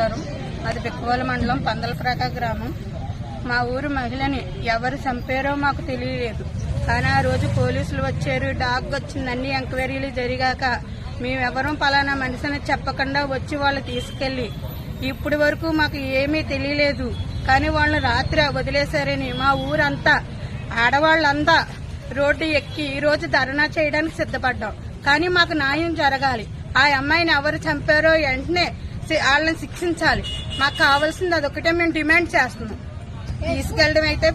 అది పిక్కవోల మండలం పందలప్రాక గ్రామం. మా ఊరు మహిళని ఎవరు చంపారో మాకు తెలియలేదు. కానీ ఆ రోజు పోలీసులు వచ్చారు. డాగ్ వచ్చింది అన్ని ఎంక్వైరీలు జరిగాక మేమెవరం పలానా మనిషిని చెప్పకుండా వచ్చి వాళ్ళు తీసుకెళ్ళి ఇప్పటి వరకు మాకు ఏమీ తెలియలేదు. కానీ వాళ్ళు రాత్రి వదిలేశారని మా ఊరంతా ఆడవాళ్ళంతా రోడ్డు ఎక్కి ఈ రోజు ధర్నా చేయడానికి సిద్ధపడ్డాం. కానీ మాకు న్యాయం జరగాలి. ఆ అమ్మాయిని ఎవరు చంపారో వెంటనే వాళ్ళని శిక్షించాలి. మాకు కావాల్సింది అదొకటే మేము డిమాండ్ చేస్తున్నాం. తీసుకెళ్ళడం అయితే